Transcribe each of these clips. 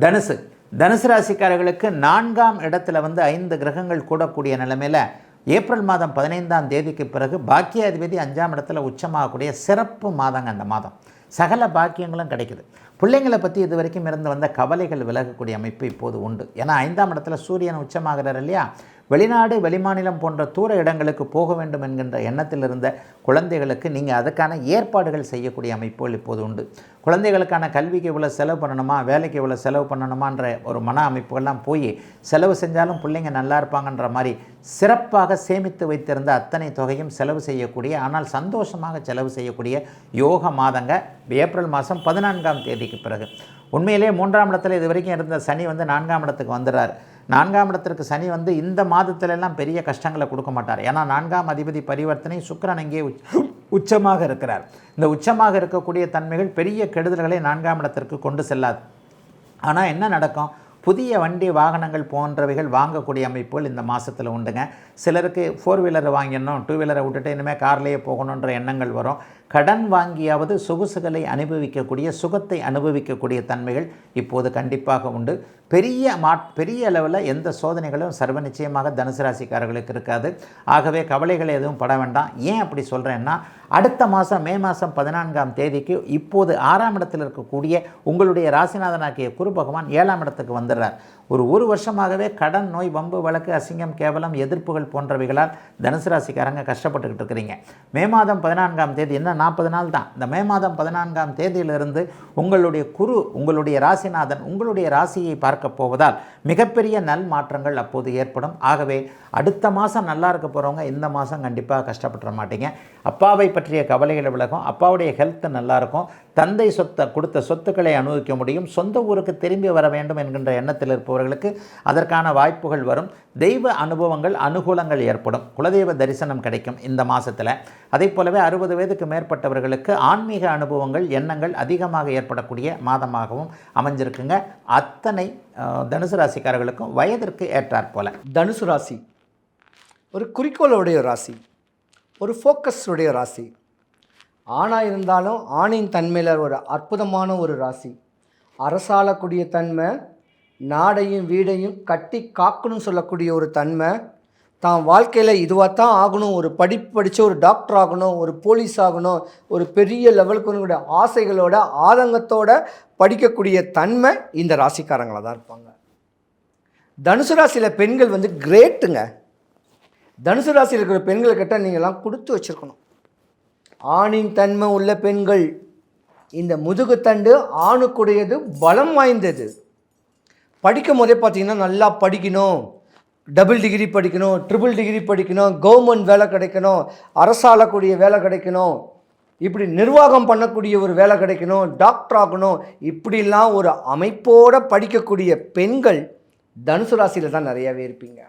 தனுசு. தனுசு ராசிக்காரர்களுக்கு நான்காம் இடத்துல வந்து ஐந்து கிரகங்கள் கூடக்கூடிய நிலைமையில் ஏப்ரல் மாதம் பதினைந்தாம் தேதிக்கு பிறகு பாக்கியாதிபதி அஞ்சாம் இடத்துல உச்சமாகக்கூடிய சிறப்பு மாதங்க அந்த மாதம். சகல பாக்கியங்களும் கிடைக்குது. பிள்ளைங்களை பற்றி இது வரைக்கும் இருந்து வந்த கவலைகள் விலகக்கூடிய அமைப்பு இப்போது உண்டு. ஏன்னா ஐந்தாம் இடத்துல சூரியன் உச்சமாகிறார் இல்லையா? வெளிநாடு வெளிமாநிலம் போன்ற தூர இடங்களுக்கு போக வேண்டும் என்கின்ற எண்ணத்தில் இருந்த குழந்தைகளுக்கு நீங்கள் அதுக்கான ஏற்பாடுகள் செய்யக்கூடிய அமைப்புகள் இப்போது உண்டு. குழந்தைகளுக்கான கல்விக்கு இவ்வளோ செலவு பண்ணணுமா வேலைக்கு இவ்வளோ செலவு பண்ணணுமான்ற ஒரு மன அமைப்புகள்லாம் போய் செலவு செஞ்சாலும் பிள்ளைங்க நல்லா இருப்பாங்கன்ற மாதிரி சிறப்பாக சேமித்து வைத்திருந்த அத்தனை தொகையும் செலவு செய்யக்கூடிய ஆனால் சந்தோஷமாக செலவு செய்யக்கூடிய யோக மாதங்க ஏப்ரல் மாதம் பதினான்காம் தேதிக்கு பிறகு. உண்மையிலே மூன்றாம் இடத்துல இது வரைக்கும் இருந்த சனி வந்து நான்காம் இடத்துக்கு வந்துடுறார். நான்காம் இடத்திற்கு சனி வந்து இந்த மாதத்திலெல்லாம் பெரிய கஷ்டங்களை கொடுக்க மாட்டார். ஏன்னா நான்காம் அதிபதி பரிவர்த்தனை சுக்கரன் அங்கே உச்சமாக இருக்கிறார். இந்த உச்சமாக இருக்கக்கூடிய தன்மைகள் பெரிய கெடுதல்களை நான்காம் இடத்திற்கு கொண்டு செல்லாது. ஆனால் என்ன நடக்கும்? புதிய வண்டி வாகனங்கள் போன்றவைகள் வாங்கக்கூடிய அமைப்புகள் இந்த மாதத்தில் உண்டுங்க. சிலருக்கு ஃபோர் வீலர் வாங்கிடணும் டூ வீலரை விட்டுட்டு இனிமேல் கார்லேயே போகணுன்ற எண்ணங்கள் வரும். கடன் வாங்கியாவது சொகுசுகளை அனுபவிக்கக்கூடிய சுகத்தை அனுபவிக்கக்கூடிய தன்மைகள் இப்போது கண்டிப்பாக உண்டு. பெரிய மா பெரிய அளவில் எந்த சோதனைகளும் சர்வ நிச்சயமாக தனுசு ராசிக்காரர்களுக்கு இருக்காது. ஆகவே கவலைகள் எதுவும் பட வேண்டாம். ஏன் அப்படி சொல்கிறேன்னா அடுத்த மாதம் மே மாதம் பதினான்காம் தேதிக்கு இப்போது ஆறாம் இடத்தில் இருக்கக்கூடிய உங்களுடைய ராசிநாதனாகிய குரு பகவான் ஏழாம் இடத்துக்கு வந்துடுறார். ஒரு ஒரு வருஷமாகவே கடன் நோய் வம்பு வழக்கு அசிங்கம் கேவலம் எதிர்ப்புகள் போன்றவைகளால் தனுசு ராசிக்காரங்க கஷ்டப்பட்டுக்கிட்டு இருக்கிறீங்க. மே மாதம் பதினான்காம் தேதி என்ன நாற்பது நாள் தான். இந்த மே மாதம் பதினான்காம் தேதியிலிருந்து உங்களுடைய குரு உங்களுடைய ராசிநாதன் உங்களுடைய ராசியை பார்க்க போவதால் மிகப்பெரிய நல் மாற்றங்கள் அப்போது ஏற்படும். ஆகவே அடுத்த மாதம் நல்லா இருக்க போகிறவங்க இந்த மாதம் கண்டிப்பாக கஷ்டப்பட்டுற மாட்டீங்க. அப்பாவை பற்றிய கவலைகளை விலகும். அப்பாவுடைய ஹெல்த் நல்லாயிருக்கும் தந்தை சொத்தை கொடுத்த சொத்துக்களை அனுபவிக்க முடியும். சொந்த ஊருக்கு திரும்பி வர வேண்டும் என்கின்ற எண்ணத்தில் இருப்பவர்களுக்கு அதற்கான வாய்ப்புகள் வரும். தெய்வ அனுபவங்கள் அனுகூலங்கள் ஏற்படும். குலதெய்வ தரிசனம் கிடைக்கும் இந்த மாதத்தில் அதே போலவே அறுபது வயதுக்கு மேற்பட்டவர்களுக்கு ஆன்மீக அனுபவங்கள் எண்ணங்கள் அதிகமாக ஏற்படக்கூடிய மாதமாகவும் அமைஞ்சிருக்குங்க. அத்தனை தனுசு ராசிக்காரர்களுக்கும் வயதிற்கு ஏற்றாற் போல. தனுசு ராசி ஒரு குறிக்கோளுடைய ராசி ஒரு ஃபோக்கஸுடைய ராசி. ஆணாக இருந்தாலும் ஆணின் தன்மையில் ஒரு அற்புதமான ஒரு ராசி. அரசாளக்கூடிய தன்மை நாடையும் வீடையும் கட்டி காக்கணும்னு சொல்லக்கூடிய ஒரு தன்மை தான் வாழ்க்கையில் இதுவாக தான் ஆகணும் ஒரு படிப்பு படித்து ஒரு டாக்டர் ஆகணும் ஒரு போலீஸ் ஆகணும் ஒரு பெரிய லெவலுக்கு வரக்கூடிய ஆசைகளோட ஆதங்கத்தோட படிக்கக்கூடிய தன்மை இந்த ராசிக்காரங்களாக தான் இருப்பாங்க. தனுசு ராசியில் பெண்கள் வந்து கிரேட்டுங்க. தனுசு ராசியில் இருக்கிற பெண்கள்கிட்ட நீங்கள்லாம் கொடுத்து வச்சுருக்கணும். ஆணின் தன்மை உள்ள பெண்கள். இந்த முதுகுத்தண்டு ஆணுக்குடையது பலம் வாய்ந்தது. படிக்கும் போதே பார்த்தீங்கன்னா நல்லா படிக்கணும். டபுள் டிகிரி படிக்கணும் ட்ரிபிள் டிகிரி படிக்கணும் கவர்மெண்ட் வேலை கிடைக்கணும் அரசாளக்கூடிய வேலை கிடைக்கணும். இப்படி நிர்வாகம் பண்ணக்கூடிய ஒரு வேலை கிடைக்கணும் டாக்டர் ஆகணும். இப்படிலாம் ஒரு அமைப்போடு படிக்கக்கூடிய பெண்கள் தனுசு ராசியில் தான் நிறையாவே இருப்பீங்க.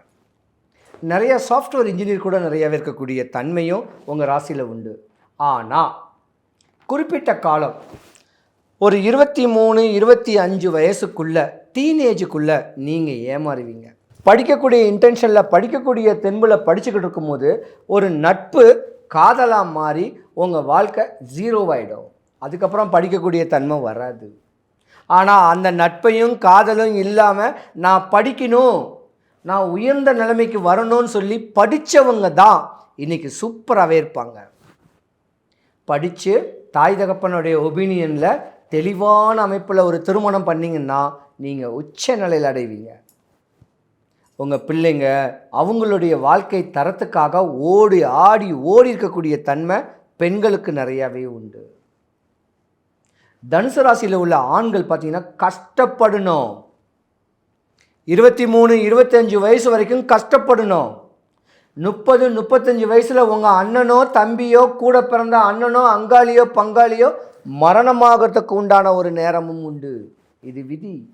நிறைய சாஃப்ட்வேர் இன்ஜினியர் கூட நிறையாவே இருக்கக்கூடிய தன்மையும் உங்கள் ராசியில் உண்டு. ஆனால் குறிப்பிட்ட காலம் ஒரு இருபத்தி மூணு இருபத்தி அஞ்சு வயசுக்குள்ள டீனேஜுக்குள்ளே நீங்கள் ஏமாறுவீங்க. படிக்கக்கூடிய இன்டென்ஷனில் படிக்கக்கூடிய தென்புல படிச்சுக்கிட்டு இருக்கும்போது ஒரு நட்பு காதலாக மாறி உங்கள் வாழ்க்கை ஜீரோவாயிடும் அதுக்கப்புறம் படிக்கக்கூடிய தன்மை வராது. ஆனால் அந்த நட்பையும் காதலும் இல்லாமல் நான் படிக்கணும் நான் உயர்ந்த நிலைமைக்கு வரணும்னு சொல்லி படித்தவங்க தான் இன்றைக்கி சூப்பராகவே இருப்பாங்க. படித்து தாய் தகப்பனுடைய ஒபீனியனில் தெளிவான அமைப்பில் ஒரு திருமணம் பண்ணிங்கன்னா நீங்கள் உச்ச நிலையில் அடைவீங்க. உங்கள் பிள்ளைங்க அவங்களுடைய வாழ்க்கை தரத்துக்காக ஓடி ஆடி ஓடி இருக்கக்கூடிய தன்மை பெண்களுக்கு நிறையாவே உண்டு. தனுசு ராசியில் உள்ள ஆண்கள் பார்த்தீங்கன்னா கஷ்டப்படணும். இருபத்தி மூணு இருபத்தஞ்சு வயசு வரைக்கும் கஷ்டப்படணும். முப்பது முப்பத்தஞ்சு வயசில் உங்கள் அண்ணனோ தம்பியோ கூட பிறந்த அண்ணனோ அங்காளியோ பங்காளியோ மரணமாகறதுக்கு உண்டான ஒரு நேரமும் உண்டு. இது விதி.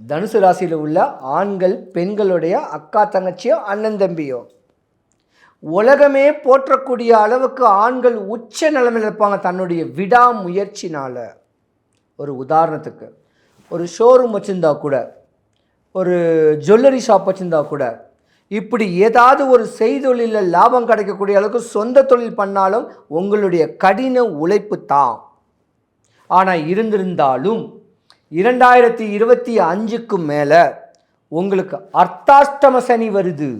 தனுசு ராசியில் உள்ள ஆண்கள் பெண்களுடைய அக்கா தங்கச்சியோ அண்ணன் தம்பியோ உலகமே போற்றக்கூடிய அளவுக்கு ஆண்கள் உச்ச நிலைமையில் இருப்பாங்க தன்னுடைய விடாமுயற்சினால். ஒரு உதாரணத்துக்கு ஒரு ஷோரூம் வச்சுருந்தா கூட ஒரு ஜுவல்லரி ஷாப் வச்சுருந்தா கூட இப்படி ஏதாவது ஒரு செய்தொழிலில் லாபம் கிடைக்கக்கூடிய அளவுக்கு சொந்த தொழில் பண்ணாலும் உங்களுடைய கடின உழைப்பு தான். ஆனால் இருந்திருந்தாலும் இரண்டாயிரத்தி இருபத்தி அஞ்சுக்கு மேலே உங்களுக்கு அர்த்தாஷ்டம சனி வருது.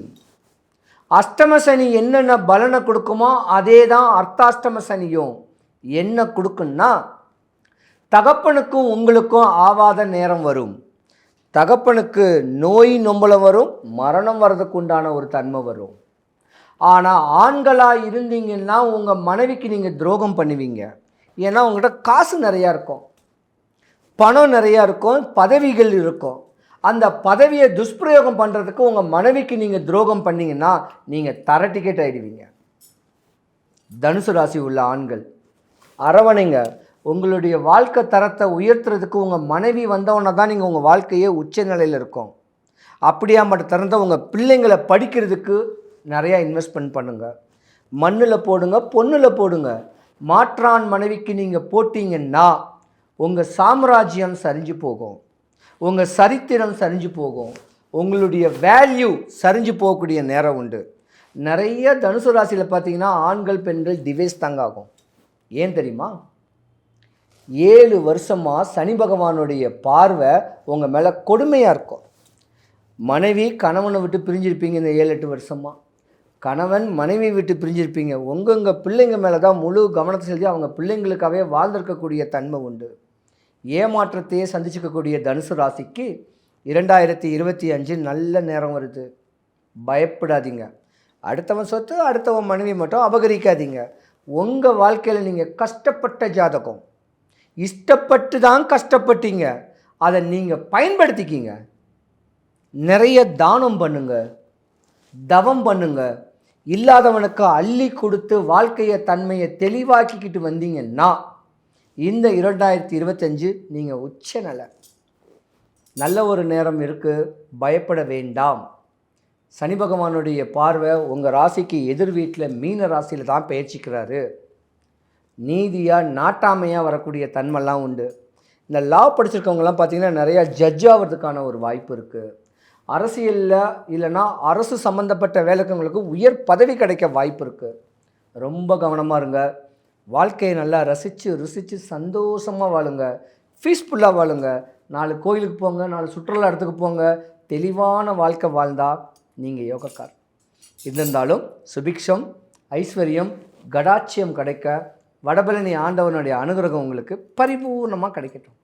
அஷ்டம சனி என்னென்ன பலனை கொடுக்குமோ அதே தான் அர்த்தாஷ்டம சனியும். என்ன கொடுக்குன்னா தகப்பனுக்கும் உங்களுக்கும் ஆவாத நேரம் வரும். தகப்பனுக்கு நோய் நொம்பலம் வரும் மரணம் வர்றதுக்கு உண்டான ஒரு தன்மை வரும். ஆனால் ஆண்களாக இருந்தீங்கன்னா உங்கள் மனைவிக்கு நீங்கள் துரோகம் பண்ணுவீங்க. ஏன்னா உங்கள்கிட்ட காசு நிறையா இருக்கும். பணம் நிறையா இருக்கும் பதவிகள் இருக்கும். அந்த பதவியை துஷ்பிரயோகம் பண்ணுறதுக்கு உங்கள் மனைவிக்கு நீங்கள் துரோகம் பண்ணிங்கன்னா நீங்கள் தர டிக்கெட் ஆகிடுவீங்க தனுசு ராசி உள்ள ஆண்கள் அரவணைங்க. உங்களுடைய வாழ்க்கை தரத்தை உயர்த்துறதுக்கு உங்கள் மனைவி வந்தவொன்னே தான் நீங்கள் உங்கள் வாழ்க்கையே உச்ச நிலையில் இருக்கும். அப்படியா மட்டும் திறந்த உங்கள் பிள்ளைங்களை படிக்கிறதுக்கு நிறையா இன்வெஸ்ட்மெண்ட் பண்ணுங்கள் மண்ணில் போடுங்க பொண்ணில் போடுங்க. மாற்றான் மனைவிக்கு நீங்கள் போட்டிங்கன்னா உங்கள் சாம்ராஜ்யம் சரிஞ்சு போகும். உங்கள் சரித்திரம் சரிஞ்சு போகும். உங்களுடைய வேல்யூ சரிஞ்சு போகக்கூடிய நேரம் உண்டு. நிறைய தனுசு ராசியில் பார்த்தீங்கன்னா ஆண்கள் பெண்கள் டிவைஸ் தாங்க ஆகும். ஏன் தெரியுமா? ஏழு வருஷமாக சனி பகவானுடைய பார்வை உங்கள் மேலே கொடுமையாக இருக்கும். மனைவி கணவனை விட்டு பிரிஞ்சிருப்பீங்க இந்த ஏழு எட்டு வருஷமாக கணவன் மனைவி விட்டு பிரிஞ்சிருப்பீங்க. உங்கள் பிள்ளைங்க மேலே தான் முழு கவனத்தை செலுத்தி அவங்க பிள்ளைங்களுக்காகவே வாழ்ந்திருக்கக்கூடிய தன்மை உண்டு. ஏமாற்றத்தையே சந்திச்சுக்கக்கூடிய தனுசு ராசிக்கு இரண்டாயிரத்தி இருபத்தி அஞ்சு நல்ல நேரம் வருது. பயப்படாதீங்க. அடுத்தவன் சொத்து அடுத்தவன் மனைவி மட்டும் அபகரிக்காதீங்க. உங்கள் வாழ்க்கையில் நீங்கள் கஷ்டப்பட்ட ஜாதகம். இஷ்டப்பட்டு தான் கஷ்டப்பட்டீங்க. அதை நீங்கள் பயன்படுத்திக்கிங்க. நிறைய தானம் பண்ணுங்க. தவம் பண்ணுங்க. இல்லாதவனுக்கு அள்ளி கொடுத்து வாழ்க்கையை தன்மையை தெளிவாக்கிக்கிட்டு வந்தீங்கன்னா இந்த இரண்டாயிரத்தி இருபத்தஞ்சு நீங்கள் உச்ச நிலை நல்ல ஒரு நேரம் இருக்குது பயப்பட வேண்டாம். சனி பகவானுடைய பார்வை உங்கள் ராசிக்கு எதிர் வீட்டில் மீன ராசியில் தான் பயிற்சிக்கிறாரு நீதியாக நாட்டாமையாக வரக்கூடிய தன்மைலாம் உண்டு. இந்த லா படிச்சிருக்கவங்கலாம் பார்த்தீங்கன்னா நிறையா ஜட்ஜ் ஆகிறதுக்கான ஒரு வாய்ப்பு இருக்குது அரசியலில் இல்லைன்னா அரசு சம்மந்தப்பட்ட வேலைக்கவங்களுக்கு உயர் பதவி கிடைக்க வாய்ப்பு இருக்குது ரொம்ப கவனமாக இருங்க. வாழ்க்கையை நல்லா ரசித்து ருசித்து சந்தோஷமாக வாழுங்க. பீஸ்ஃபுல்லாக வாழுங்க. நாலு கோயிலுக்கு போங்க நாலு சுற்றுலா இடத்துக்கு போங்க. தெளிவான வாழ்க்கை வாழ்ந்தால் நீங்கள் யோகக்கார் இருந்தாலும் சுபிக்ஷம் ஐஸ்வர்யம் கடாட்சியம் கிடைக்க வடபழனி ஆண்டவனுடைய அனுகிரகம் உங்களுக்கு பரிபூர்ணமாக கிடைக்கட்டும்.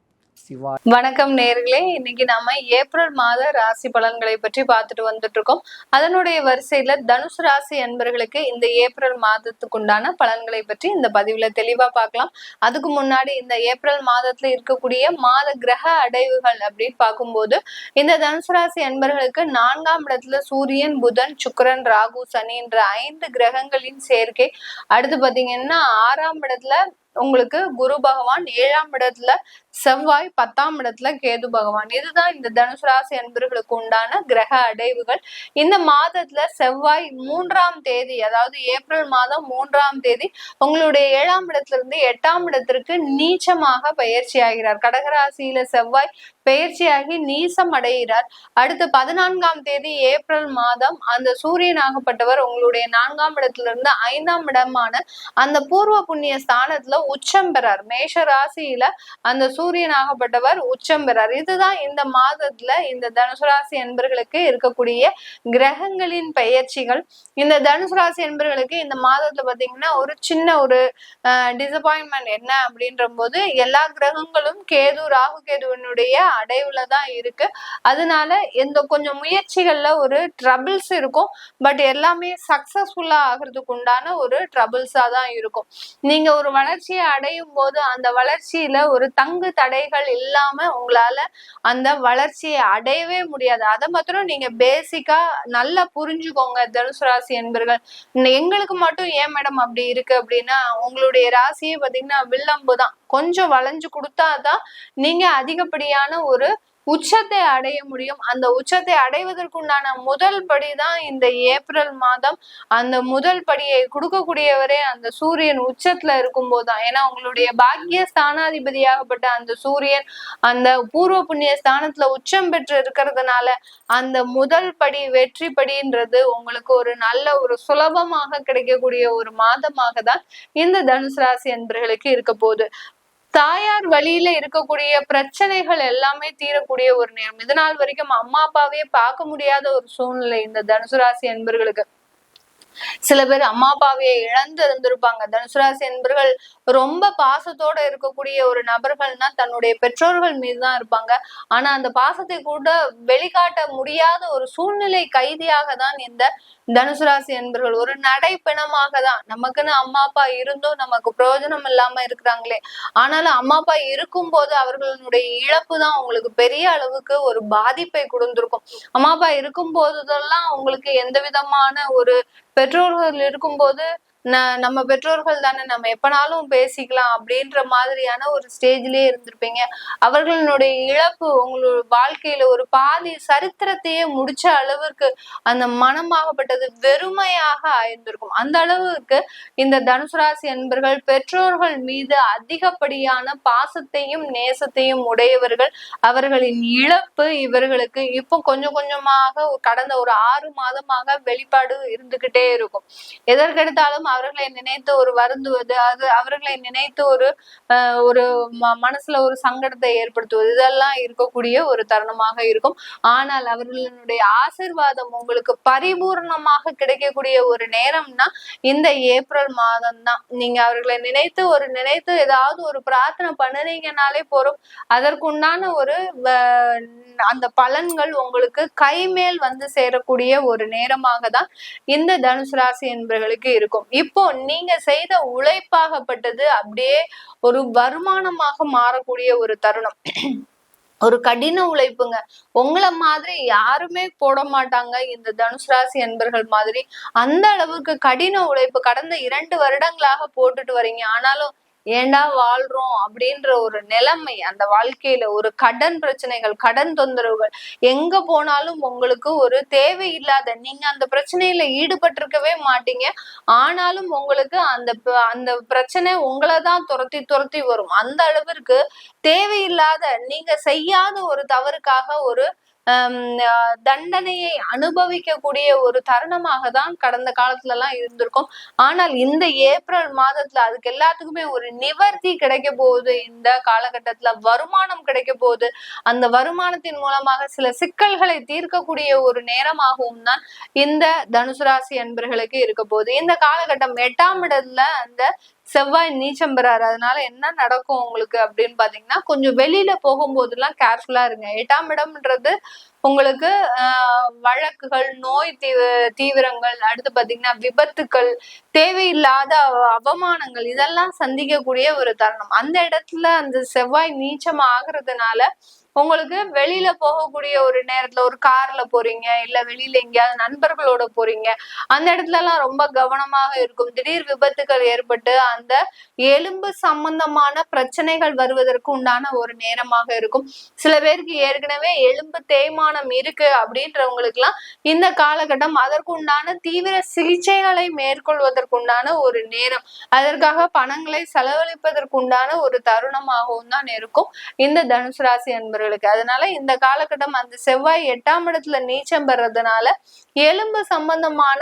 சிவா. வணக்கம் நேர்களே. இன்னைக்கு நாம ஏப்ரல் மாத ராசி பலன்களை பற்றி பார்த்துட்டு வந்துட்டு இருக்கோம் அதனுடைய வரிசையில தனுசு ராசி அன்பர்களுக்கு இந்த ஏப்ரல் மாதத்துக்கு உண்டான பலன்களை பற்றி இந்த பதிவுல தெளிவா பார்க்கலாம். அதுக்கு முன்னாடி இந்த ஏப்ரல் மாதத்துல இருக்கக்கூடிய மாத கிரக அடைவுகள் அப்படின்னு பார்க்கும்போது இந்த தனுசு ராசி அன்பர்களுக்கு நான்காம் இடத்துல சூரியன் புதன் சுக்கரன் ராகு சனி என்ற ஐந்து கிரகங்களின் சேர்க்கை. அடுத்து பாத்தீங்கன்னா ஆறாம் இடத்துல உங்களுக்கு குரு பகவான் ஏழாம் இடத்துல செவ்வாய் பத்தாம் இடத்துல கேது பகவான். இதுதான் இந்த தனுசு ராசி அன்பர்களுக்கு உண்டான கிரக அடைவுகள். இந்த மாதத்துல செவ்வாய் மூன்றாம் தேதி அதாவது ஏப்ரல் மாதம் மூன்றாம் தேதி உங்களுடைய ஏழாம் இடத்துல இருந்து எட்டாம் இடத்திற்கு நீச்சமாக பயிற்சி ஆகிறார். கடகராசியில செவ்வாய் பயிற்சியாகி நீசம் அடைகிறார். அடுத்து பதினான்காம் தேதி ஏப்ரல் மாதம் அந்த சூரியனாகப்பட்டவர் உங்களுடைய நான்காம் இடத்துல இருந்து ஐந்தாம் இடமான அந்த பூர்வ புண்ணிய ஸ்தானத்துல உச்சம் பெறார். மேஷ ராசியில அந்த சூரியனாகப்பட்டவர் உச்சம் பெறார். இதுதான் இந்த மாதத்துல இந்த தனுசு ராசி என்பர்களுக்கு இருக்கக்கூடிய கிரகங்களின் பெயர்ச்சிகள். இந்த தனுசு ராசி என்பர்களுக்கு இந்த மாதத்துல பாத்தீங்கன்னா ஒரு சின்ன ஒரு டிசப்பாயின்மெண்ட் என்ன அப்படின்ற போது எல்லா கிரகங்களும் கேது ராகு கேதுவனுடைய அடைவுல தான் இருக்கு. அதனால எந்த கொஞ்சம் முயற்சிகள்ல ஒரு ட்ரபிள்ஸ் இருக்கும். பட் எல்லாமே சக்சஸ்ஃபுல்லா ஆகிறதுக்கு உண்டான ஒரு ட்ரபிள்ஸா தான் இருக்கும். நீங்க ஒரு வளர்ச்சி வளர்ச்சியை அடையும் போது அந்த வளர்ச்சியில ஒரு தங்கு தடைகள் இல்லாம உங்களால அந்த வளர்ச்சியை அடையவே முடியாது. அதை மாத்திரம் நீங்க பேசிக்கா நல்லா புரிஞ்சுக்கோங்க தனுசு ராசி என்பர்கள். எங்களுக்கு மட்டும் ஏன் மேடம் அப்படி இருக்கு அப்படின்னா உங்களுடைய ராசியே பாத்தீங்கன்னா வில்லம்பு தான் கொஞ்சம் வளைஞ்சு கொடுத்தாதான் நீங்க அதிகப்படியான ஒரு உச்சத்தை அடைய முடியும். அந்த உச்சத்தை அடைவதற்குண்டான முதல் படி தான் இந்த ஏப்ரல் மாதம். அந்த முதல் படியை கொடுக்கக்கூடியவரே அந்த சூரியன் உச்சத்துல இருக்கும்போது தான் ஏன்னா உங்களுடைய பாக்கிய ஸ்தானாதிபதியாகப்பட்ட அந்த சூரியன் அந்த பூர்வ புண்ணிய ஸ்தானத்துல உச்சம் பெற்று இருக்கிறதுனால அந்த முதல் படி வெற்றி படின்றது உங்களுக்கு ஒரு நல்ல ஒரு சுலபமாக கிடைக்கக்கூடிய ஒரு மாதமாக தான் இந்த தனுசு ராசி அன்பர்களுக்கு இருக்க போகுது. தாயார் வழியில இருக்கக்கூடிய பிரச்சனைகள் எல்லாமே தீரக்கூடிய ஒரு நேரம். இது நாள் வரைக்கும் அம்மா அப்பாவே பார்க்க முடியாத ஒரு சூழ்நிலை இந்த தனுசு ராசி என்பர்களுக்கு சில பேர் அம்மா அப்பாவையே இழந்து இருந்திருப்பாங்க தனுசுராசி என்பவர்கள் என்பர்கள் ரொம்ப பாசத்தோட இருக்கக்கூடிய ஒரு நபர்கள்னா தன்னுடைய பெற்றோர்கள் மீதுதான் இருப்பாங்க. ஆனா அந்த பாசத்தை கூட வெளிக்காட்ட முடியாத ஒரு சூழ்நிலை கைதியாக தான் இந்த தனுசுராசி என்பவர்கள் என்பர்கள். ஒரு நடைப்பிணமாக தான். நமக்குன்னு அம்மா அப்பா இருந்தும் நமக்கு பிரயோஜனம் இல்லாம இருக்கிறாங்களே. ஆனாலும் அம்மா அப்பா இருக்கும்போது அவர்களுடைய இழப்பு தான் உங்களுக்கு பெரிய அளவுக்கு ஒரு பாதிப்பை கொடுந்திருக்கும் அம்மா அப்பா இருக்கும் போதெல்லாம் உங்களுக்கு எந்த விதமான ஒரு பெற்றோர்கள் இருக்கும்போது நம்ம பெற்றோர்கள் தானே நம்ம எப்பனாலும் பேசிக்கலாம் அப்படின்ற மாதிரியான ஒரு ஸ்டேஜ்லயே இருந்திருப்பீங்க. அவர்களுடைய இழப்பு உங்களோட வாழ்க்கையில ஒரு பாதி சரித்திரத்தையே முடிச்ச அளவிற்கு அந்த மனமாகப்பட்டது வெறுமையாக ஆயிருந்திருக்கும். அந்த அளவுக்கு இந்த தனுசு ராசி என்பர்கள் பெற்றோர்கள் மீது அதிகப்படியான பாசத்தையும் நேசத்தையும் உடையவர்கள். அவர்களின் இழப்பு இவர்களுக்கு இப்போ கொஞ்சம் கொஞ்சமாக கடந்த ஒரு ஆறு மாதமாக வெளிப்பாடு இருந்துகிட்டே இருக்கும். எதற்கெடுத்தாலும் அவர்களை நினைத்து ஒரு வருந்துவது அது அவர்களை நினைத்து ஒரு ஒரு மனசுல ஒரு சங்கடத்தை ஏற்படுத்துவது இதெல்லாம் இருக்கக்கூடிய ஒரு தருணமாக இருக்கும். ஆனால் அவர்களுடைய ஆசிர்வாதம் உங்களுக்கு பரிபூர்ணமாக கிடைக்கக்கூடிய ஒரு நேரம்னா இந்த ஏப்ரல் மாதம் தான் நீங்க அவர்களை நினைத்து ஒரு நினைத்து ஏதாவது ஒரு பிரார்த்தனை பண்ணுனீங்கனாலே போறோம் அதற்குண்டான ஒரு அந்த பலன்கள் உங்களுக்கு கைமேல் வந்து சேரக்கூடிய ஒரு நேரமாக தான் இந்த தனுசு ராசி என்பவர்களுக்கு இருக்கும். இப்போ நீங்க செய்த உழைப்பாகப்பட்டது அப்படியே ஒரு வருமானமாக மாறக்கூடிய ஒரு தருணம். ஒரு கடின உழைப்புங்க. உங்களை மாதிரி யாருமே போட மாட்டாங்க. இந்த தனுசு ராசி என்பர்கள் மாதிரி அந்த அளவுக்கு கடின உழைப்பு கடந்த இரண்டு வருடங்களாக போட்டுட்டு வரீங்க. ஆனாலும் ஏண்டா வாழ்றோம் அப்படின்ற ஒரு நிலைமை அந்த வாழ்க்கையில ஒரு கடன் பிரச்சனைகள் கடன் தொந்தரவுகள் எங்க போனாலும் உங்களுக்கு ஒரு தேவையில்லாத நீங்க அந்த பிரச்சனையில ஈடுபட்டிருக்கவே மாட்டீங்க. ஆனாலும் உங்களுக்கு அந்த ப- அந்த பிரச்சனை உங்களை தான் துரத்தி துரத்தி வரும். அந்த அளவிற்கு தேவையில்லாத நீங்க செய்யாத ஒரு தவறுக்காக ஒரு தண்டனையை அனுபவிக்கக்கூடிய ஒரு தருணமாக தான் கடந்த காலத்துல எல்லாம் இருந்திருக்கும். ஆனால் இந்த ஏப்ரல் மாதத்துல அதுக்கு எல்லாத்துக்குமே ஒரு நிவர்த்தி கிடைக்க போகுது. இந்த காலகட்டத்துல வருமானம் கிடைக்க போகுது. அந்த வருமானத்தின் மூலமாக சில சிக்கல்களை தீர்க்கக்கூடிய ஒரு நேரமாகவும் தான் இந்த தனுசு ராசி அன்பர்களுக்கு இருக்க போகுது. இந்த காலகட்டம் எட்டாம் இடத்துல அந்த செவ்வாய் நீச்சம் பெறாரு. அதனால என்ன நடக்கும் உங்களுக்கு அப்படின்னு பாத்தீங்கன்னா கொஞ்சம் வெளியில போகும்போதெல்லாம் கேர்ஃபுல்லா இருங்க. எட்டாம் இடம்ன்றது உங்களுக்கு ஆஹ் வழக்குகள் நோய் தீவ தீவிரங்கள் அடுத்து பாத்தீங்கன்னா விபத்துக்கள் தேவையில்லாத அவமானங்கள் இதெல்லாம் சந்திக்கக்கூடிய ஒரு தருணம். அந்த இடத்துல அந்த செவ்வாய் நீச்சம் ஆகுறதுனால உங்களுக்கு வெளியில போகக்கூடிய ஒரு நேரத்துல ஒரு கார்ல போறீங்க இல்ல வெளியில எங்கேயாவது நண்பர்களோட போறீங்க அந்த இடத்துல எல்லாம் ரொம்ப கவனமாக இருக்கும். திடீர் விபத்துகள் ஏற்பட்டு அந்த எலும்பு சம்பந்தமான பிரச்சனைகள் வருவதற்கு உண்டான ஒரு நேரமாக இருக்கும். சில பேருக்கு ஏற்கனவே எலும்பு தேய்மானம் இருக்கு அப்படின்றவங்களுக்கு எல்லாம் இந்த காலகட்டம் அதற்கு உண்டான தீவிர சிகிச்சைகளை மேற்கொள்வதற்குண்டான ஒரு நேரம். அதற்காக பணங்களை செலவழிப்பதற்குண்டான ஒரு தருணமாகவும் தான் இருக்கும். இந்த தனுசு ராசி அன்பர்களுக்கு அதனால இந்த காலகட்டம் அந்த செவ்வாய் எட்டாம் இடத்துல நீச்சம் பெறதுனால எலும்பு சம்பந்தமான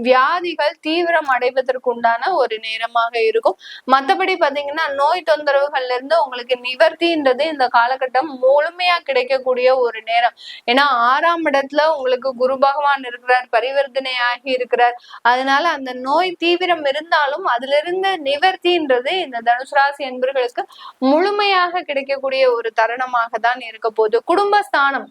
வியாதிகள் தீவிரம் அடைவதற்குண்டான ஒரு நேரமாக இருக்கும். மத்தபடி பாத்தீங்கன்னா நோய் தொந்தரவுகள்ல இருந்து உங்களுக்கு நிவர்த்தின்றது இந்த காலகட்டம் முழுமையா கிடைக்கக்கூடிய ஒரு நேரம். ஏன்னா ஆறாம் இடத்துல உங்களுக்கு குரு பகவான் இருக்கிறார் பரிவர்த்தனை ஆகி இருக்கிறார். அதனால அந்த நோய் தீவிரம் இருந்தாலும் அதுல இருந்து நிவர்த்தின்றது இந்த தனுசு ராசி என்பர்களுக்கு முழுமையாக கிடைக்கக்கூடிய ஒரு தருணமாக தான் இருக்க போகுது. குடும்பஸ்தானம்.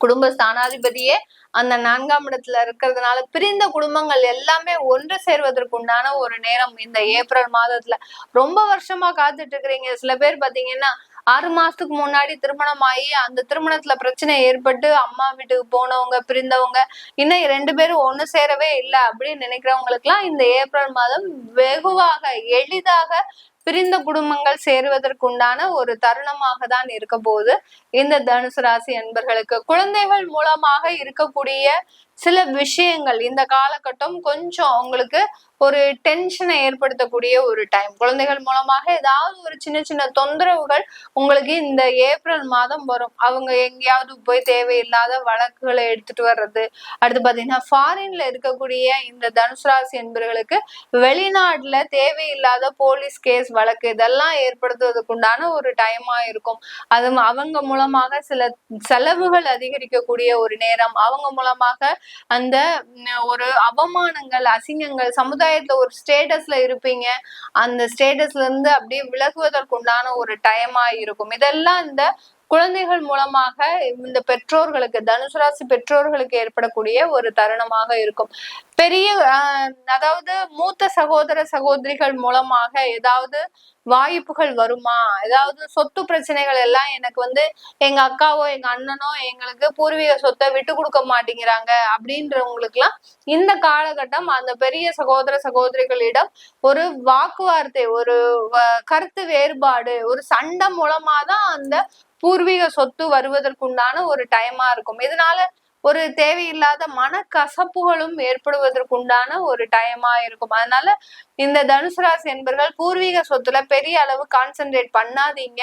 குடும்ப ஸ்தானாதிபதியே அந்த நான்காம் இடத்துல இருக்கிறதுனால பிரிந்த குடும்பங்கள் எல்லாமே ஒன்று சேர்வதற்குண்டான ஒரு நேரம் இந்த ஏப்ரல் மாதத்துல. ரொம்ப வருஷமா காத்துட்டு இருக்கிறீங்க சில பேர் பாத்தீங்கன்னா ஆறு மாசத்துக்கு முன்னாடி திருமணம் ஆகி அந்த திருமணத்துல பிரச்சனை ஏற்பட்டு அம்மா வீட்டுக்கு போனவங்க பிரிந்தவங்க இன்னும் ரெண்டு பேரும் ஒண்ணு சேரவே இல்லை அப்படின்னு நினைக்கிறவங்களுக்கு எல்லாம் இந்த ஏப்ரல் மாதம் வெகுவாக எளிதாக பிரிந்த குடும்பங்கள் சேருவதற்குண்டான ஒரு தருணமாக தான் இருக்க போகுது. இந்த தனுசு ராசி அன்பர்களுக்கு குழந்தைகள் மூலமாக இருக்கக்கூடிய சில விஷயங்கள் இந்த காலகட்டம் கொஞ்சம் உங்களுக்கு ஒரு டென்ஷனை ஏற்படுத்தக்கூடிய ஒரு டைம் குழந்தைகள் மூலமாக ஏதாவது ஒரு சின்ன சின்ன தொந்தரவுகள் உங்களுக்கு இந்த ஏப்ரல் மாதம் வரும். அவங்க எங்கேயாவது போய் தேவையில்லாத வழக்குகளை எடுத்துட்டு வர்றது. அடுத்து பார்த்தீங்கன்னா ஃபாரின்ல இருக்கக்கூடிய இந்த தனுசு ராசி என்பவர்களுக்கு வெளிநாட்டுல தேவையில்லாத போலீஸ் கேஸ் வழக்கு இதெல்லாம் ஏற்படுத்துவதற்கு உண்டான ஒரு டைமா இருக்கும். அது அவங்க மூலமாக சில செலவுகள் அதிகரிக்கக்கூடிய ஒரு நேரம். அவங்க மூலமாக அந்த ஒரு அவமானங்கள் அசிங்கங்கள் சமுதாயத்துல ஒரு ஸ்டேட்டஸ்ல இருப்பீங்க. அந்த ஸ்டேட்டஸ்ல இருந்து அப்படியே விலகுவதற்குண்டான ஒரு டைமா இருக்கும். இதெல்லாம் இந்த குழந்தைகள் மூலமாக இந்த பெற்றோர்களுக்கு தனுசு ராசி பெற்றோர்களுக்கு ஏற்படக்கூடிய ஒரு தருணமாக இருக்கும். பெரிய அதாவது மூத்த சகோதர சகோதரிகள் மூலமாக ஏதாவது வாய்ப்புகள் வருமா? ஏதாவது சொத்து பிரச்சனைகள் எல்லாம் எனக்கு வந்து எங்க அக்காவோ எங்க அண்ணனோ எங்களுக்கு பூர்வீக சொத்தை விட்டு கொடுக்க மாட்டேங்கிறாங்க. அப்படின்றவங்களுக்கு எல்லாம் இந்த காலகட்டம் அந்த பெரிய சகோதர சகோதரிகளிடம் ஒரு வாக்குவார்த்தை ஒரு கருத்து வேறுபாடு ஒரு சண்டை மூலமா தான் அந்த பூர்வீக சொத்து வருவதற்குண்டான ஒரு டைமா இருக்கும். இதனால ஒரு தேவையில்லாத மன கசப்புகளும் ஏற்படுவதற்குண்டான ஒரு டைமா இருக்கும். அதனால இந்த தனுசு ராசி என்பர்கள் பூர்வீக சொத்துல பெரிய அளவு கான்சென்ட்ரேட் பண்ணாதீங்க.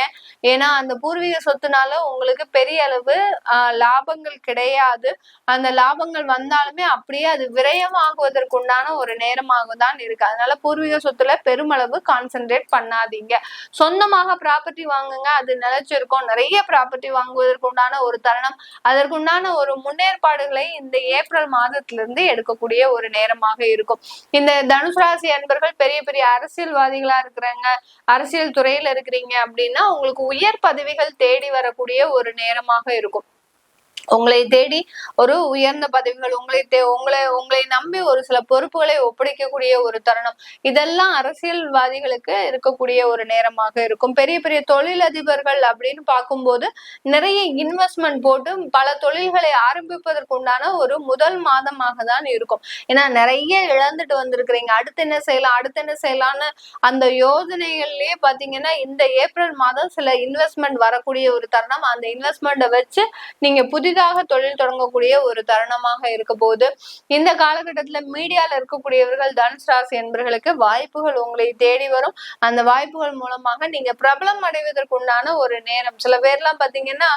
ஏன்னா அந்த பூர்வீக சொத்துனால உங்களுக்கு பெரிய அளவு ஆஹ், லாபங்கள் கிடையாது. அந்த லாபங்கள் வந்தாலுமே அப்படியே அது விரயமாகுவதற்குண்டான ஒரு நேரமாக தான் இருக்கு. அதனால பூர்வீக சொத்துல பெருமளவு கான்சென்ட்ரேட் பண்ணாதீங்க. சொந்தமாக ப்ராப்பர்ட்டி வாங்குங்க. அது நிலைச்சிருக்கும். நிறைய ப்ராப்பர்ட்டி வாங்குவதற்கு உண்டான ஒரு தருணம். அதற்குண்டான ஒரு முன்னேற்பாடுகளை இந்த ஏப்ரல் மாதத்திலிருந்து எடுக்கக்கூடிய ஒரு நேரமாக இருக்கும். இந்த தனுசு ராசி அன்பர்கள் பெரிய பெரிய அரசியல்வாதிகளா இருக்கிறாங்க அரசியல் துறையில இருக்கிறீங்க அப்படின்னா உங்களுக்கு உயர் பதவிகள் தேடி வரக்கூடிய ஒரு நேரமாக இருக்கும். உங்களை தேடி ஒரு உயர்ந்த பதவிகள் உங்களை தே உங்களை உங்களை நம்பி ஒரு சில பொறுப்புகளை ஒப்படைக்கக்கூடிய ஒரு தருணம். இதெல்லாம் அரசியல்வாதிகளுக்கு இருக்கக்கூடிய ஒரு நேரமாக இருக்கும். பெரிய பெரிய தொழிலதிபர்கள் அப்படின்னு பார்க்கும்போது நிறைய இன்வெஸ்ட்மெண்ட் போட்டு பல தொழில்களை ஆரம்பிப்பதற்கு உண்டான ஒரு முதல் மாதமாக தான் இருக்கும். ஏன்னா நிறைய இழந்துட்டு வந்திருக்கிறீங்க. அடுத்து என்ன செய்யலாம் அடுத்து என்ன செய்யலாம்னு அந்த யோஜனைகள்லயே பாத்தீங்கன்னா இந்த ஏப்ரல் மாதம் சில இன்வெஸ்ட்மெண்ட் வரக்கூடிய ஒரு தருணம். அந்த இன்வெஸ்ட்மெண்ட்டை வச்சு நீங்க புதிதாக தொழில் தொடங்கக்கூடிய ஒரு தருணமாக இருக்க போகுது. இந்த காலகட்டத்துல மீடியால இருக்கக்கூடியவர்கள் தனுஷ் ராசி என்பவர்களுக்கு வாய்ப்புகள் உங்களை தேடி வரும். அந்த வாய்ப்புகள் மூலமாக நீங்க பிரபலம் அடைவதற்குண்டான ஒரு நேரம். சில பேர்லாம் பாத்தீங்கன்னா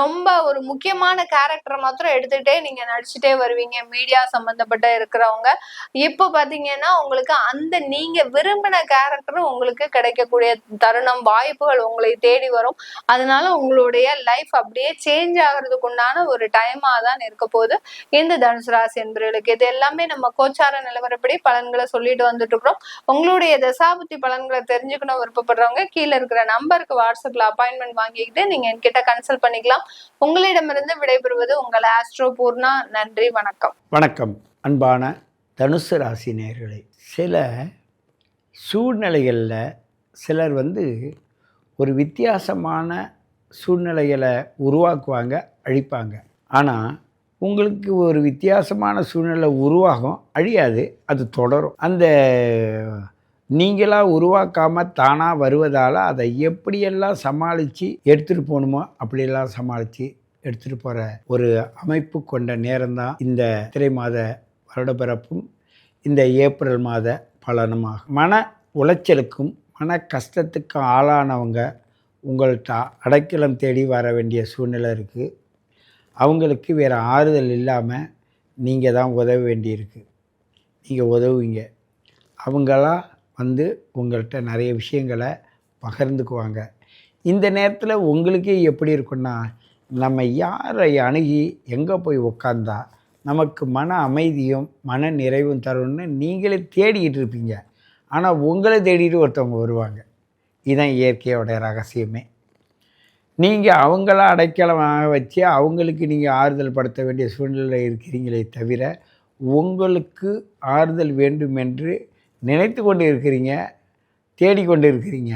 ரொம்ப ஒரு முக்கியமான கேரக்டரை மாத்திரம் எடுத்துட்டே நீங்க நடிச்சுட்டே வருவீங்க. மீடியா சம்பந்தப்பட்ட இருக்கிறவங்க. இப்போ பாத்தீங்கன்னா உங்களுக்கு அந்த நீங்க விரும்பின கேரக்டரும் உங்களுக்கு கிடைக்கக்கூடிய தருணம் வாய்ப்புகள் உங்களை தேடி வரும். அதனால உங்களுடைய லைஃப் அப்படியே சேஞ்ச் ஆகிறதுக்கு உண்டான ஒரு டைமா தான் இருக்க போது இந்த தனுசு ராசி என்பவர்களுக்கு இது எல்லாமே நம்ம கோச்சார நிலவரப்படி பலன்களை சொல்லிட்டு வந்துட்டு இருக்கிறோம். உங்களுடைய தசாபுத்தி பலன்களை தெரிஞ்சுக்கணும் விருப்பப்படுறவங்க கீழே இருக்கிற நம்பருக்கு வாட்ஸ்அப்ல அப்பாயின்மெண்ட் வாங்கிக்கிட்டு நீங்க என்கிட்ட கன்சல்ட் பண்ணிக்கலாம். உங்களிடமிருந்து விடைபெறுவது உங்கள் ஆஸ்ட்ரோ பூர்ணா. நன்றி வணக்கம். வணக்கம். அன்பான தனுசு ராசி நேர்களை சில சூழ்நிலைகளில் சிலர் வந்து ஒரு வித்தியாசமான சூழ்நிலைகளை உருவாக்குவாங்க அழிப்பாங்க. ஆனால் உங்களுக்கு ஒரு வித்தியாசமான சூழ்நிலை உருவாகும் அழியாது அது தொடரும். அந்த நீங்களாக உருவாக்காமல் தானாக வருவதால் அதை எப்படியெல்லாம் சமாளித்து எடுத்துகிட்டு போகணுமோ அப்படியெல்லாம் சமாளித்து எடுத்துகிட்டு போகிற ஒரு அமைப்பு கொண்ட நேரம்தான் இந்த திரை மாத வருடப்பிறப்பும் இந்த ஏப்ரல் மாத பலனுமாகும். மன உளைச்சலுக்கும் மன கஷ்டத்துக்கும் ஆளானவங்க உங்கள்கிட்ட அடைக்கலம் தேடி வர வேண்டிய சூழ்நிலை இருக்குது அவங்களுக்கு வேறு ஆறுதல் இல்லாமல் நீங்கள் தான் உதவ வேண்டியிருக்கு. நீங்கள் உதவுவீங்க. அவங்களாம் வந்து உங்கள்கிட்ட நிறைய விஷயங்களை பகிர்ந்துக்குவாங்க. இந்த நேரத்தில் உங்களுக்கே எப்படி இருக்குன்னா நம்ம யாரை அணுகி எங்கே போய் உக்காந்தா நமக்கு மன அமைதியும் மன நிறைவும் தரும்னு நீங்களே தேடிக்கிட்டு இருப்பீங்க. ஆனால் உங்களை தேடிட்டு ஒருத்தவங்க வருவாங்க. இதுதான் இயற்கையோடைய ரகசியமே. நீங்கள் அவங்கள அடைக்கலமாக வச்சு அவங்களுக்கு நீங்கள் ஆறுதல் படுத்த வேண்டிய சூழ்நிலை இருக்கிறீங்களே தவிர உங்களுக்கு ஆறுதல் வேண்டும் என்று நினைத்து கொண்டு இருக்கிறீங்க தேடிக்கொண்டு இருக்கிறீங்க.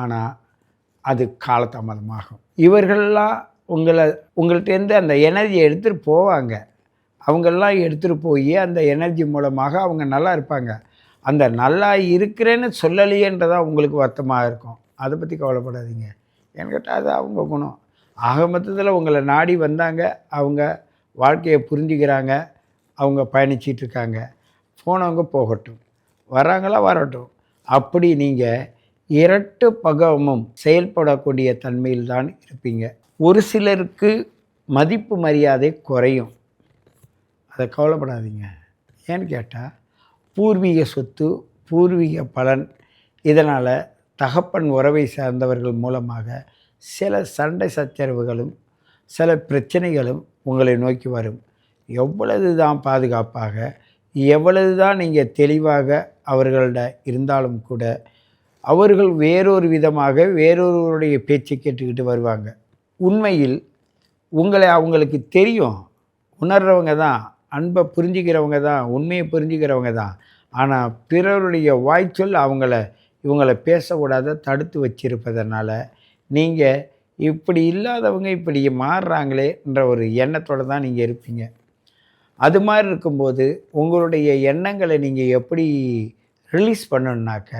ஆனால் அது காலதாமதமாகும். இவர்கள்லாம் உங்களை உங்கள்கிட்டேருந்து அந்த எனர்ஜியை எடுத்துகிட்டு போவாங்க. அவங்கெல்லாம் எடுத்துகிட்டு போய் அந்த எனர்ஜி மூலமாக அவங்க நல்லா இருப்பாங்க. அந்த நல்லா இருக்கிறேன்னு சொல்லலையேன்றதான் உங்களுக்கு வருத்தமாக இருக்கும். அதை பற்றி கவலைப்படாதீங்க. ஏன்னு கேட்டால் அது அவங்க குணம். ஆக மொத்தத்தில் உங்களை நாடி வந்தாங்க. அவங்க வாழ்க்கையை புரிஞ்சுக்கிறாங்க. அவங்க பயணிச்சிட்ருக்காங்க போனவங்க போகட்டும். வராங்களா வரட்டும். அப்படி நீங்கள் இரட்டு பகவமும் செயல்படக்கூடிய தன்மையில் தான் இருப்பீங்க. ஒரு சிலருக்கு மதிப்பு மரியாதை குறையும். அதை கவலைப்படாதீங்க. ஏன்னு கேட்டால் பூர்வீக சொத்து பூர்வீக பலன் இதனால் தகப்பன் உறவை சார்ந்தவர்கள் மூலமாக சில சண்டை சச்சரவுகளும் சில பிரச்சனைகளும் உங்களை நோக்கி வரும். எவ்வளவு தான் பாதுகாப்பாக எவ்வளவு தான் நீங்கள் தெளிவாக அவர்கள்ட இருந்தாலும் கூட அவர்கள் வேறொரு விதமாக வேறொருவருடைய பேச்சை கேட்டுக்கிட்டு வருவாங்க. உண்மையில் உங்களை அவங்களுக்கு தெரியும் உணர்றவங்க தான் அன்பை புரிஞ்சுக்கிறவங்க தான் உண்மையை புரிஞ்சுக்கிறவங்க தான். ஆனால் பிறருடைய வாய்ச்சொல் அவங்கள இவங்களை பேசக்கூடாத தடுத்து வச்சிருப்பதனால் நீங்கள் இப்படி இல்லாதவங்க இப்படி மாறுறாங்களேன்ற ஒரு எண்ணத்தோடு தான் நீங்கள் இருப்பீங்க. அது மாதிரி இருக்கும்போது உங்களுடைய எண்ணங்களை நீங்கள் எப்படி ரிலீஸ் பண்ணணுன்னாக்க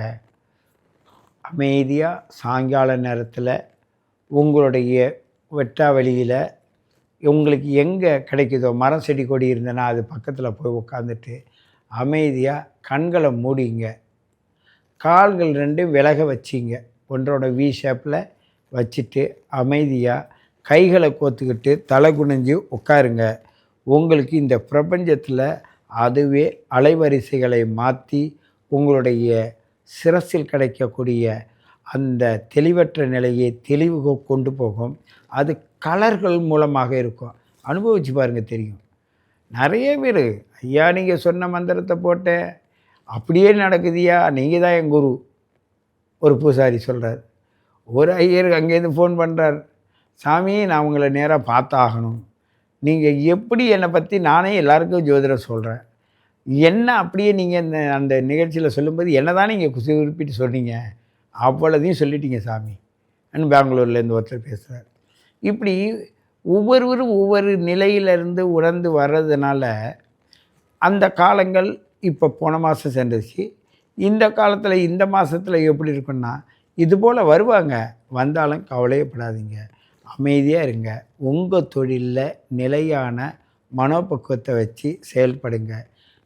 அமைதியாக சாயங்கால நேரத்தில் உங்களுடைய வெட்டாவெளியில் உங்களுக்கு எங்கே கிடைக்குதோ மரம் செடி கொடி இருந்தனா அது பக்கத்தில் போய் உட்காந்துட்டு அமைதியாக கண்களை மூடிங்க. கால்கள் ரெண்டும் விலக வச்சிங்க. ஒன்றோட வி ஷேப்பில் வச்சுட்டு அமைதியாக கைகளை கோத்துக்கிட்டு தலை குனிஞ்சு உட்காருங்க உங்களுக்கு இந்த பிரபஞ்சத்தில் அதுவே அலைவரிசைகளை மாற்றி உங்களுடைய சிரசில் கிடைக்கக்கூடிய அந்த தெளிவற்ற நிலையை தெளிவு கொண்டு போகும். அது கலர்கள் மூலமாக இருக்கும். அனுபவிச்சு பாருங்கள் தெரியும். நிறைய பேர் ஐயா நீங்கள் சொன்ன மந்திரத்தை போட்டேன் அப்படியே நடக்குதுயா நீங்கள் தான் என் குரு. ஒரு பூசாரி சொல்கிறார் ஒரு ஐயருக்கு அங்கேருந்து ஃபோன் பண்ணுறார் சாமி நான் உங்களை நேராக பார்த்தாகணும். நீங்கள் எப்படி என்னை பற்றி நானே எல்லாருக்கும் ஜோதிடம் சொல்கிறேன் என்ன அப்படியே நீங்கள் இந்த அந்த நிகழ்ச்சியில் சொல்லும்போது என்ன தான் நீங்கள் குறிப்பிட்டு சொன்னீங்க? அவ்வளோதையும் சொல்லிட்டீங்க சாமி. பெங்களூர்லேருந்து ஒருத்தர் பேசுகிறார் இப்படி ஒவ்வொருவரும் ஒவ்வொரு நிலையிலிருந்து உணர்ந்து வர்றதுனால அந்த காலங்கள் இப்போ போன மாதம் சென்றுச்சு. இந்த காலத்தில் இந்த மாதத்தில் எப்படி இருக்குன்னா இது போல் வருவாங்க. வந்தாலும் கவலையப்படாதீங்க. அமைதியாக இருங்க. உங்கள் தொழிலில் நிலையான மனோபக்குவத்தை வச்சு செயல்படுங்க.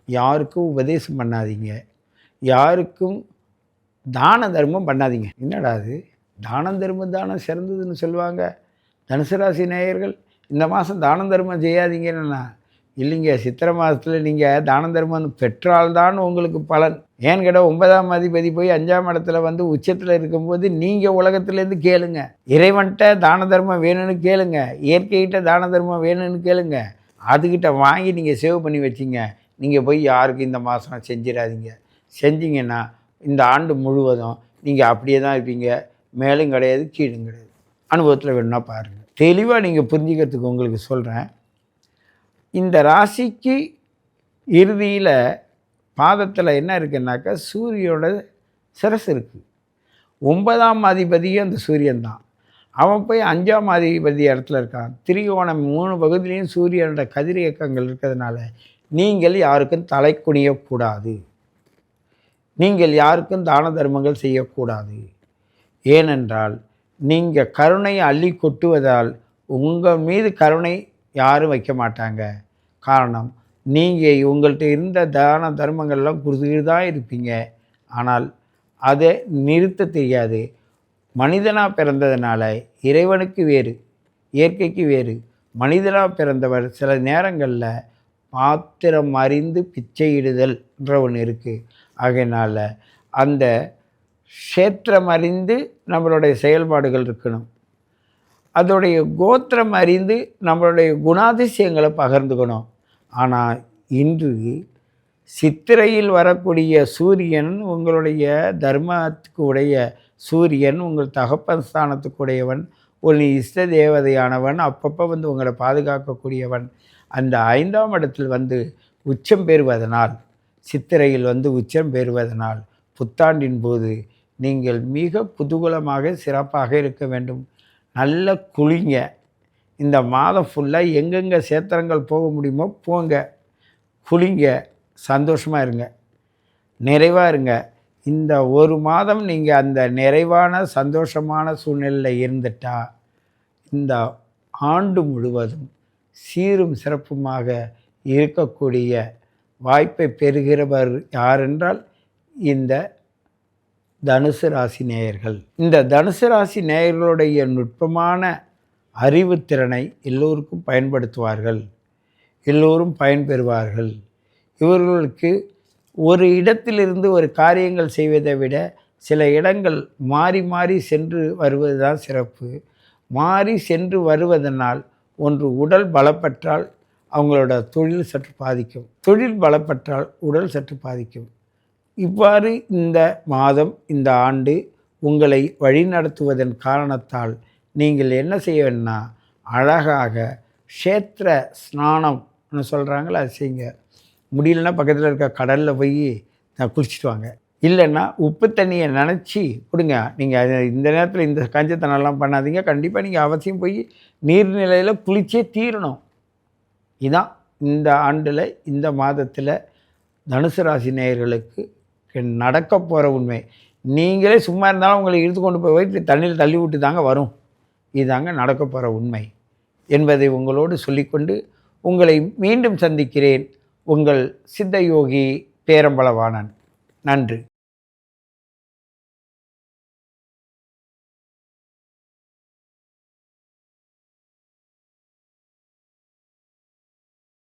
யாருக்கும் உபதேசம் பண்ணாதீங்க. யாருக்கும் தான தர்மம் பண்ணாதீங்க. என்னடா அது தானம் தர்மம் தானம் சிறந்ததுன்னு சொல்லுவாங்க. தனுசு ராசி நேயர்கள் இந்த மாதம் தானம் தர்மம் செய்யாதீங்கன்னா இல்லைங்க சித்திரை மாதத்தில் நீங்கள் தானம் தர்மம் பெற்றால்தான் உங்களுக்கு பலன். ஏன்னு கேட்டால் ஒன்பதாம் அதிபதி போய் அஞ்சாம் இடத்துல வந்து உச்சத்தில் இருக்கும்போது நீங்கள் உலகத்துலேருந்து கேளுங்க. இறைவன்கிட்ட தான தர்மம் வேணும்னு கேளுங்க. இயற்கைகிட்ட தான தர்மம் வேணும்னு கேளுங்க. அதுக்கிட்ட வாங்கி நீங்கள் சேவ் பண்ணி வச்சிங்க. நீங்கள் போய் யாருக்கும் இந்த மாதம் செஞ்சிடாதீங்க. செஞ்சிங்கன்னா இந்த ஆண்டு முழுவதும் நீங்கள் அப்படியே தான் இருப்பீங்க. மேலும் கிடையாது கீழும் கிடையாது. அனுபவத்தில் வேணும்னா பாருங்கள் தெளிவாக நீங்கள் புரிஞ்சுக்கிறதுக்கு உங்களுக்கு சொல்கிறேன் இந்த ராசிக்கு இறுதியில் பாதத்தில் என்ன இருக்குன்னாக்கா சூரியோட சிரஸ் இருக்குது ஒன்பதாம் அதிபதியும் அந்த சூரியன் தான். அவன் போய் அஞ்சாம் அதிபதி இடத்துல இருக்கான். திரிகோணம் மூணு பகுதியிலையும் சூரியனோட கதிரியக்கங்கள் இருக்கிறதுனால நீங்கள் யாருக்கும் தலை குனியக்கூடாது. நீங்கள் யாருக்கும் தான தர்மங்கள் செய்யக்கூடாது. ஏனென்றால் நீங்கள் கருணையை அள்ளி கொட்டுவதால் உங்கள் மீது கருணை யாரும் வைக்க மாட்டாங்க. காரணம் நீங்கள் உங்கள்கிட்ட இருந்த தான தர்மங்கள்லாம் கொடுத்துக்கிட்டு தான் இருப்பீங்க. ஆனால் அதை நிறுத்த தெரியாது. மனிதனாக பிறந்ததுனால இறைவனுக்கு வேறு இயற்கைக்கு வேறு. மனிதனாக பிறந்தவர் சில நேரங்களில் பாத்திரம் அறிந்து பிச்சையிடுதல்ன்ற ஒன்று இருக்குது ஆகையினால் அந்த க்ஷேத்திரம் அறிந்து நம்மளுடைய செயல்பாடுகள் இருக்கணும். அதோடைய கோத்திரம் அறிந்து நம்மளுடைய குணாதிசயங்களை பகிர்ந்துக்கணும். ஆனால் இன்று சித்திரையில் வரக்கூடிய சூரியன் உங்களுடைய தர்மத்துக்கு உடைய சூரியன் உங்கள் தகப்பன் ஸ்தானத்துக்கு உடையவன் ஒரு இஷ்ட தேவதையானவன் அப்பப்போ வந்து உங்களை பாதுகாக்கக்கூடியவன். அந்த ஐந்தாம் இடத்தில் வந்து உச்சம் பெறுவதனால் சித்திரையில் வந்து உச்சம் பெறுவதனால் புத்தாண்டின் போது நீங்கள் மிக புதுகுலமாக சிறப்பாக இருக்க வேண்டும். நல்ல குளிங்க. இந்த மாதம் ஃபுல்லாக எங்கெங்கே சேத்திரங்கள் போக முடியுமோ போங்க. குளிங்க. சந்தோஷமாக இருங்க. நிறைவாக இருங்க. இந்த ஒரு மாதம் நீங்கள் அந்த நிறைவான சந்தோஷமான சூழ்நிலையில் இருந்துட்டா இந்த ஆண்டு முழுவதும் சீரும் சிறப்புமாக இருக்கக்கூடிய வாய்ப்பை பெறுகிறவர் யாரென்றால் இந்த தனுசு ராசி நேயர்கள். இந்த தனுசு ராசி நேயர்களுடைய நுட்பமான அறிவுத்திறனை எல்லோருக்கும் பயன்படுத்துவார்கள். எல்லோரும் பயன்பெறுவார்கள் இவர்களுக்கு ஒரு இடத்திலிருந்து ஒரு காரியங்கள் செய்வதை விட சில இடங்கள் மாறி மாறி சென்று வருவது தான் சிறப்பு. மாறி சென்று வருவதனால் ஒன்று உடல் பலப்பற்றால் அவங்களோட தொழில் சற்று பாதிக்கும். தொழில் பலப்பற்றால் உடல் சற்று பாதிக்கும். இவ்வாறு இந்த மாதம் இந்த ஆண்டு உங்களை வழிநடத்துவதன் காரணத்தால் நீங்கள் என்ன செய்ய வேணும்னா அழகாக க்ஷேத்திர ஸ்நானம்னு சொல்கிறாங்களே அது செய்யுங்க. முடியலன்னா பக்கத்தில் இருக்க கடலில் போய் குளிச்சுட்டு வாங்க. இல்லைன்னா உப்பு தண்ணியை நினச்சி கொடுங்க. நீங்கள் இந்த நேரத்தில் இந்த காஞ்சத்தனெல்லாம் பண்ணாதீங்க. கண்டிப்பாக நீங்கள் அவசியம் போய் நீர்நிலையில் குளிச்சே தீரணும். இதான் இந்த ஆண்டில் இந்த மாதத்தில் தனுசு ராசி நேயர்களுக்கு நடக்க போகிற உண்மை. நீங்களே சும்மா இருந்தாலும் உங்களை இழுத்து கொண்டு போய் வைத்து தண்ணியில் தள்ளி விட்டு தாங்க வரும். இதாங்க நடக்க போகிற உண்மை. என்பதை உங்களோடு சொல்லிக்கொண்டு உங்களை மீண்டும் சந்திக்கிறேன். உங்கள் சித்த யோகி பேரம்பளவாணன் நன்றி.